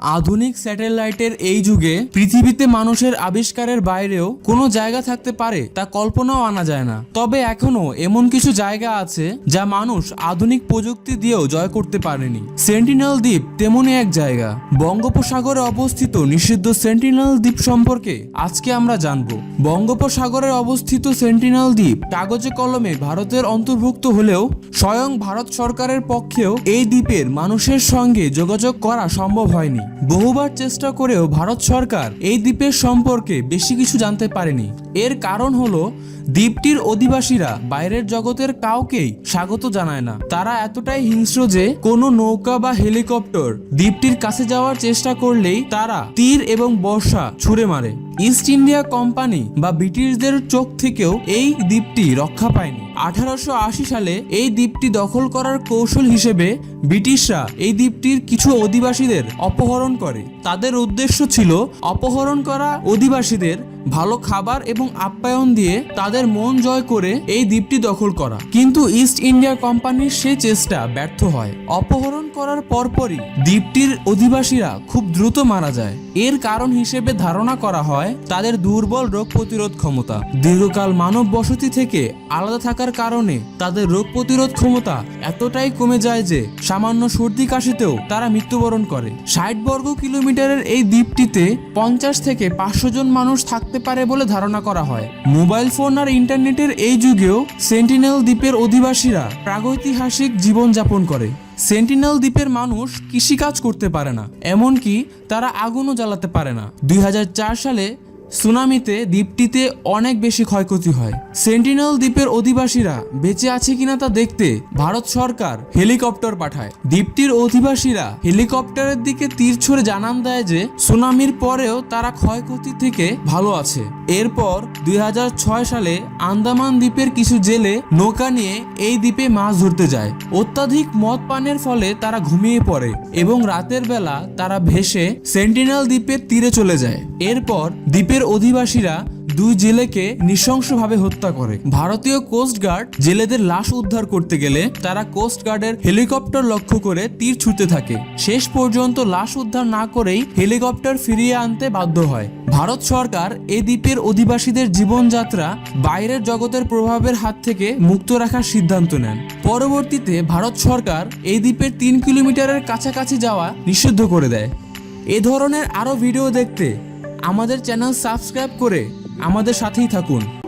আধুনিক স্যাটেলাইটের এই যুগে পৃথিবীতে মানুষের আবিষ্কারের বাইরেও কোনো জায়গা থাকতে পারে তা কল্পনাও আনা যায় না। তবে এখনও এমন কিছু জায়গা আছে যা মানুষ আধুনিক প্রযুক্তি দিয়েও জয় করতে পারেনি। সেন্টিনেল দ্বীপ তেমনই এক জায়গা। বঙ্গোপসাগরে অবস্থিত নিষিদ্ধ সেন্টিনেল দ্বীপ সম্পর্কে আজকে আমরা জানব। বঙ্গোপসাগরে অবস্থিত সেন্টিনেল দ্বীপ কাগজে কলমে ভারতের অন্তর্ভুক্ত হলেও স্বয়ং ভারত সরকারের পক্ষেও এই দ্বীপের মানুষের সঙ্গে যোগাযোগ করা সম্ভব হয়নি। বহুবার চেষ্টা করেও ভারত সরকার এই দ্বীপের সম্পর্কে বেশি কিছু জানতে পারেনি। এর কারণ হলো দ্বীপটির অধিবাসীরা বাইরের জগতের কাউকেই স্বাগত জানায় না। তারা এতটাই হিংস্র যে কোনো নৌকা বা হেলিকপ্টার দ্বীপটির কাছে যাওয়ার চেষ্টা করলেই তারা তীর এবং বর্ষা ছুড়ে মারে। ইস্ট ইন্ডিয়া কোম্পানি বা ব্রিটিশদের চোখ থেকেও এই দ্বীপটি রক্ষা পায়নি। আঠারোশো আশি সালে এই দ্বীপটি দখল করার কৌশল হিসেবে ব্রিটিশরা এই দ্বীপটির কিছু অধিবাসীদের অপহরণ করে। তাদের উদ্দেশ্য ছিল অপহরণ করা অধিবাসীদের ভালো খাবার এবং আপ্যায়ন দিয়ে তাদের মন জয় করে এই দ্বীপটি দখল করা। কিন্তু ইস্ট ইন্ডিয়া কোম্পানির সেই চেষ্টা ব্যর্থ হয়। অপহরণ করার পরপরই দ্বীপটির অধিবাসীরা খুব দ্রুত মারা যায়। এর কারণ হিসেবে ধারণা করা হয়, তাদের দুর্বল রোগ প্রতিরোধ ক্ষমতা। দীর্ঘকাল মানব বসতি থেকে আলাদা থাকার কারণে তাদের রোগ প্রতিরোধ ক্ষমতা এতটাই কমে যায় যে সামান্য সর্দি কাশিতেও তারা মৃত্যুবরণ করে। ষাট বর্গ কিলোমিটারের এই দ্বীপটিতে পঞ্চাশ থেকে পাঁচশো জন মানুষ থাকতে পারে বলে ধারণা করা হয়। মোবাইল ফোন আর ইন্টারনেটের এই যুগেও সেন্টিনেল দ্বীপের অধিবাসীরা প্রাগৈতিহাসিক জীবনযাপন করে। সেন্টিনেল দ্বীপের মানুষ কৃষিকাজ করতে পারে না, এমনকি তারা আগুনও জ্বালাতে পারে না। দুই হাজার চার সালে সুনামিতে দ্বীপটিতে অনেক বেশি ক্ষয়ক্ষতি হয়। সেন্টিনেল দ্বীপের অধিবাসীরা বেঁচে আছে কিনা তা দেখতে ভারত সরকার হেলিকপ্টার পাঠায়। দ্বীপটির অধিবাসীরা হেলিকপ্টারের দিকে তীর ছড়ে জানান দেয় যে, সুনামির পরেও তারা ক্ষয়ক্ষতি থেকে ভালো আছে। এরপর দুই হাজার ছয় সালে আন্দামান দ্বীপের কিছু জেলে নৌকা নিয়ে এই দ্বীপে মাছ ধরতে যায়। অত্যাধিক মদ পানের ফলে তারা ঘুমিয়ে পড়ে এবং রাতের বেলা তারা ভেসে সেন্টিনেল দ্বীপের তীরে চলে যায়। এরপর দ্বীপের অধিবাসীরা দুই জেলেকে নৃশংসভাবে হত্যা করে। ভারতীয় কোস্ট গার্ড জেলেদের লাশ উদ্ধার করতে গেলে তারা কোস্ট গার্ডের হেলিকপ্টার লক্ষ্য করে তীর ছুটতে থাকে। শেষ পর্যন্ত লাশ উদ্ধার না করেই হেলিকপ্টার ফিরিয়ে আনতে বাধ্য হয়। ভারত সরকার এ দ্বীপের অধিবাসীদের জীবনযাত্রা বাইরের জগতের প্রভাবের হাত থেকে মুক্ত রাখার সিদ্ধান্ত নেন। পরবর্তীতে ভারত সরকার এই দ্বীপের তিন কিলোমিটারের কাছাকাছি যাওয়া নিষিদ্ধ করে দেয়। এ ধরনের আরও ভিডিও দেখতে আমাদের চ্যানেল সাবস্ক্রাইব করে আমাদের সাথেই থাকুন।